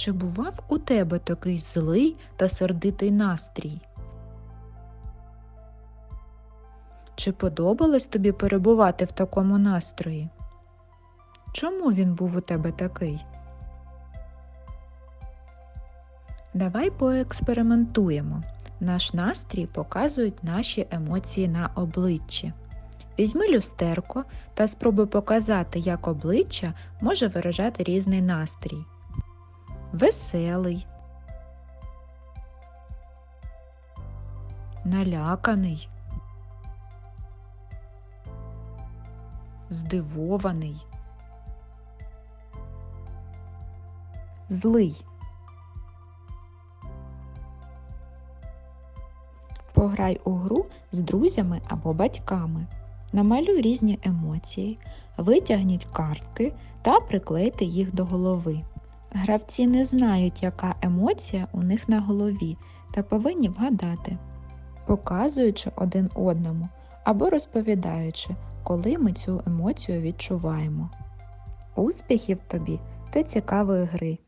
Чи бував у тебе такий злий та сердитий настрій? Чи подобалось тобі перебувати в такому настрої? Чому він був у тебе такий? Давай поекспериментуємо. Наш настрій показують наші емоції на обличчі. Візьми люстерко та спробуй показати, як обличчя може виражати різний настрій. Веселий, наляканий, здивований, злий. Пограй у гру з друзями або батьками. Намалюй різні емоції, витягніть картки та приклейте їх до голови. Гравці не знають, яка емоція у них на голові, та повинні вгадати, показуючи один одному або розповідаючи, коли ми цю емоцію відчуваємо. Успіхів тобі та цікавої гри!